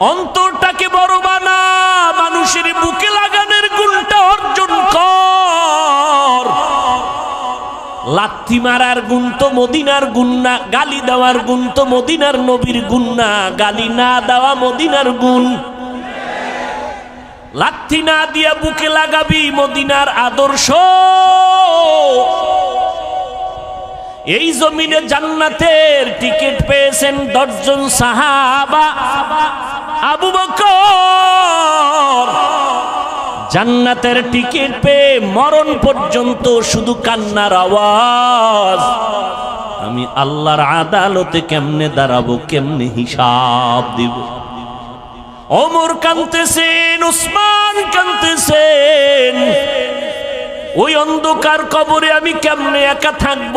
অন্তরটাকে বড় বানা, মানুষের বুকে লাগানোর গুণটা অর্জন কর। লাথি মারার গুণ তো মদিনার গুণ না, গালি দেওয়ার গুণ তো মদিনার নবীর গুণ না, গালি না দেওয়া মদিনার গুণ। লাথি না দিয়া বুকে লাগাবি মদিনার আদর্শ। এই জমিনে জান্নাতের টিকিট পেয়েছেন দশজন সাহাবা। আবু বকর জান্নাতের টিকিট পেয়ে মরণ পর্যন্ত শুধু কান্নার আওয়াজ। আমি আল্লাহর আদালতে কেমনে দাঁড়াবো, কেমনে হিসাব দিব? অমর কানতেছেন উসমান কানতেছেন ওই অন্ধকার কবরে আমি কেমনে একা থাকব?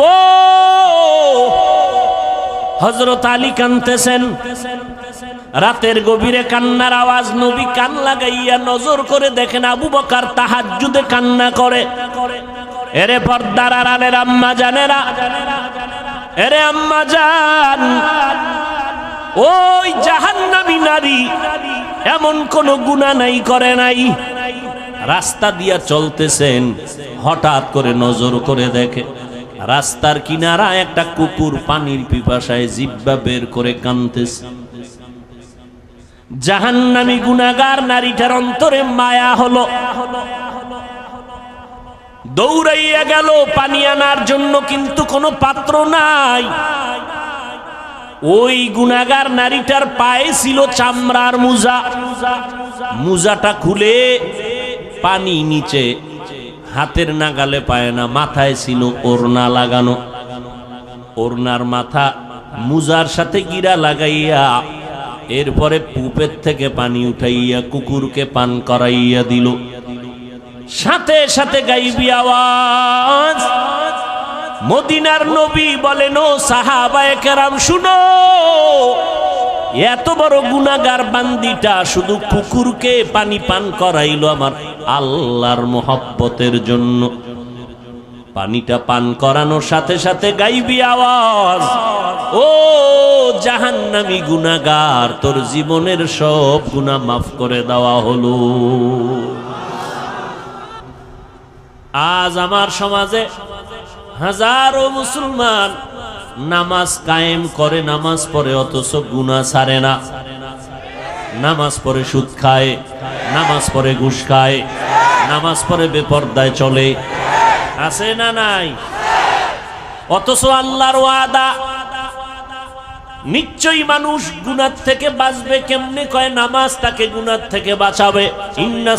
হজরত আলী কানতেছেন রাতের গভীরে কান্নার আওয়াজ, নবী কান লাগাইয়া নজর করে দেখেন আবু বকার তাহাজ্জুদে কান্না করে। এরে পর্দার আড়ালের আম্মা জানেরা, এরে আম্মা জান, ওই জাহান্নামী নারী এমন কোন গুণা নাই, করে নাই। রাস্তা দিয়া চলতেছেন, হঠাৎ করে নজর করে দেখে, রাস্তার কিনারা একটা কুকুর পানির পিপাসায় জিব্বা বের করে কানতেছে। জাহান্নামী গুনাগার নারীটার অন্তরে মায়া হলো। দৌড়াইয়া গেল, পানি আনার জন্য কিন্তু কোনো পাত্র নাই। ওই গুনাগার নারীটার পায়ে ছিল চামড়ার মুজা। মুজাটা খুলে পানি নিচে, হাতের নাগালে পায় না, মাথায় ছিল ওড়না লাগানো। ওড়নার মাথা মুজার সাথে গিরা লাগাইয়া এরপরে পুপের থেকে পানি উঠাইয়া কুকুরকে পান করাইয়া দিল। সাথে সাথে গাইবি আওয়াজ। মদিনার নবী বলেন, ও সাহাবায়ে কেরাম, শুনো, এত বড় গুনাগার বান্দিটা শুধু কুকুরকে পানি পান করাইল আমার আল্লাহর মোহব্বতের জন্য। পানিটা পান করানোর সাথে সাথে গাইবি আওয়াজ, ও জাহান্নামী গুনাগার তোর জীবনের সব গুনাহ মাফ করে দেওয়া হলো। আজ আমার সমাজে হাজারো মুসলমান নামাজ কায়েম করে, নামাজ পড়ে, অথচ গুণা ছাড়ে না। নামাজ পড়ে সুদ খায়, নামাজ পড়ে ঘুষ খায়, নামাজ পড়ে বেপর্দায় চলে। আছে না নাই? অথচ আল্লাহর ওয়াদা নিশ্চয়ই মানুষ গুনার থেকে বাঁচবে কেমনে? কয়, নামাজ তাকে গুনার থেকে বাঁচাবে। ইন্না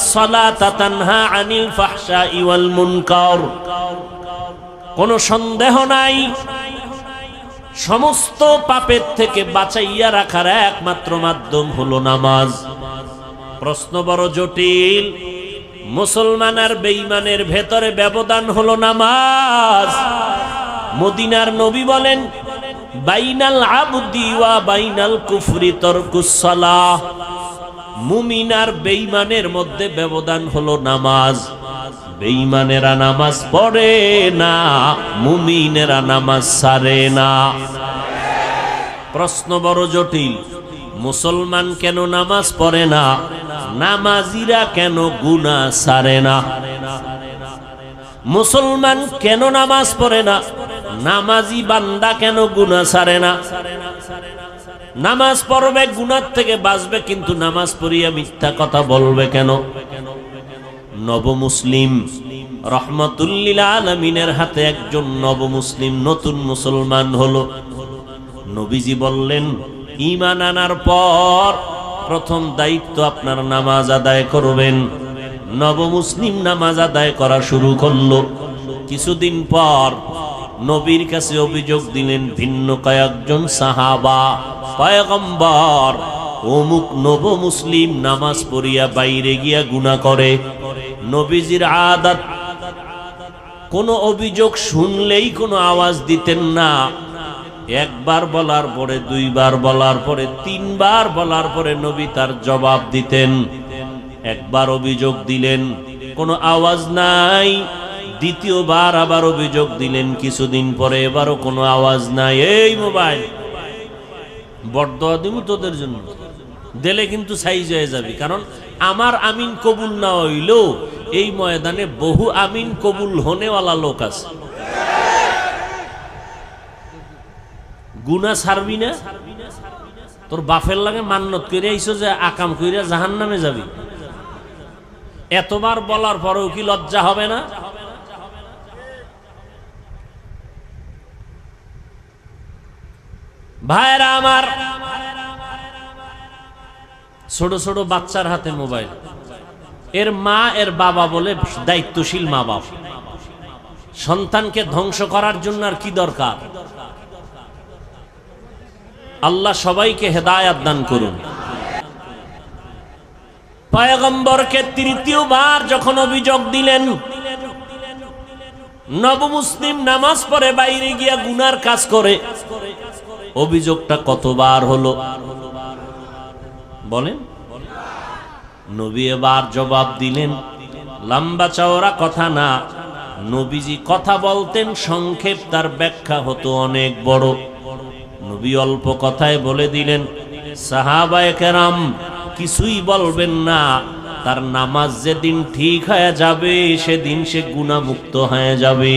আনিল ইওয়াল মুনকার। কোনো সন্দেহ নাই। সমস্ত পাপের থেকে বাঁচাইয়া রাখার একমাত্র মাধ্যম হলো নামাজ। প্রশ্ন বড় জটিল। মুসলমান আর বেঈমানের ভেতরে ব্যবধান হলো নামাজ। মদিনার নবী বলেন বাইনাল আবদি ওয়া বাইনাল কুফরি তরকুস সালাহ। মুমিন আর বেঈমানের মধ্যে ব্যবধান হলো নামাজ। বেঈমানেরা নামাজ পড়ে না, মুমিনেরা নামাজ সারে না। প্রশ্ন বড় জটিল, মুসলমান কেন নামাজ পড়ে না? নামাজিরা কেন গুনা সারে না? মুসলমান কেন নামাজ পড়ে না? নামাজি বান্দা কেন গুনা সারে না? নামাজ পড়বে গুনার থেকে বাঁচবে, কিন্তু নামাজ পড়িয়া মিথ্যা কথা বলবে কেন? নব মুসলিম রহমতুল্লিল আলমিনের হাতে একজন নব মুসলিম নতুন মুসলমান হলো। নবীজি বললেন ইমান আনার পর প্রথম দায়িত্ব আপনার নামাজ আদায় করবেন। নব মুসলিম নামাজ আদায় করা শুরু করল। কিছুদিন পর নবীর কাছে অভিযোগ দিলেন, ভিন্ন কয়েকজন সাহাবা, পয়গম্বর, অমুক নব মুসলিম নামাজ পড়িয়া বাইরে গিয়া গুণা করে। নবীজির আদাত, কোনো অভিযোগ শুনলেই কোনো আওয়াজ দিতেন না। একবার বলার পরে, দুইবার বলার পরে, তিনবার বলার পরে নবী তার জবাব দিতেন। একবার অভিযোগ দিলেন, কোনো আওয়াজ নাই। দ্বিতীয়বার আবার অভিযোগ দিলেন, কিছুদিন পরে এবারও কোনো আওয়াজ নাই। এই মোবাইল বরদোয়া দিব তোদের জন্য। দিলে কিন্তু সাইজ হয়ে যাবে। কারণ আমার আমিন কবুল না হইলেও এই ময়দানে বহু আমিন কবুল হনেওয়ালা লোক আছে। গুনা ছাড়বি না? তোর বাফের লাগে মান্নত করে আইসো যে আকাম কইরা জাহান নামে যাবি। এতবার বলার পরেও কি লজ্জা হবে না? ভাইরা আমার, ছোট ছোট বাচ্চার হাতে মোবাইল। এর মা, এর বাবা বলে দায়িত্বশীল মা বাবা সন্তানকে ধ্বংস করার জন্য আর কি দরকার? আল্লাহ সবাইকে হেদায়াত দান করুন। পয়গম্বরকে তৃতীয়বার যখন অভিযোগ দিলেন, নবমুসলিম নামাজ পড়ে, বাইরে গিয়া গুনার কাজ করে। অভিযোগটা কতবার হলো? বলেন। নবী এবার জবাব দিলেন, লম্বা চওড়া কথা না। নবীজি কথা বলতেন, সংক্ষেপ তার ব্যাখ্যা হতো অনেক বড়। নবী অল্প কথায় বলে দিলেন, সাহাবায়ে কেরাম, কিছুই বলবেন না। তার নামাজ যেদিন ঠিক হয়ে যাবে, সেদিন সে গুণামুক্ত হয়ে যাবে।